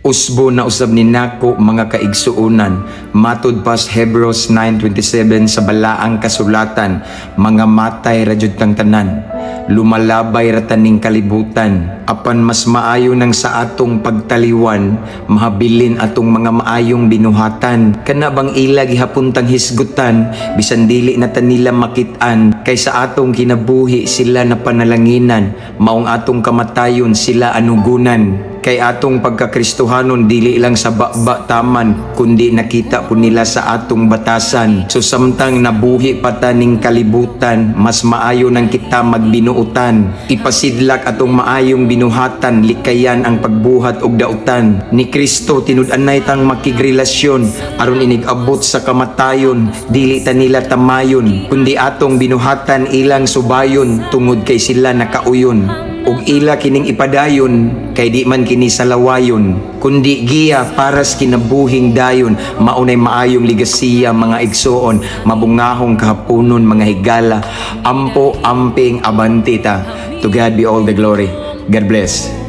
Usbo na usab ni nako mga kaigsuunan. Matud pas Hebrews 9:27 sa balaang kasulatan mga matay ra jud kang tanan. Lumalabay ra taning kalibutan apan mas maayo nang sa atong pagtaliwan mahabilin atong mga maayong binuhatan. Kana bang ila gihapuntang hisgutan bisan dili na ta nila makitaan kaysa atong kinabuhi sila na panalanginan maong atong kamatayon sila anugunan kay atong pagkakristohanon dili lang sa baba taman kundi nakita po nila sa atong batasan. So samtang nabuhi pa taning kalibutan mas maayo nang kita magbinuutan. Ipasidlak atong maayong binuhatan likayan ang pagbuhat og dautan. Ni Kristo tinud-anay tang makigrelasyon aron inig-abot sa kamatayon dili ta nila tamayon kundi atong binuhatan ilang subayon tungod kay sila nakauyon ug ila kining ipadayon kay di man kini salawayon kundi giya paras kinabuhing dayon. Maunay maayong ligasiya mga igsoon mabungahong kahaponon mga higala. Ampo amping abantita to God be all the glory. God bless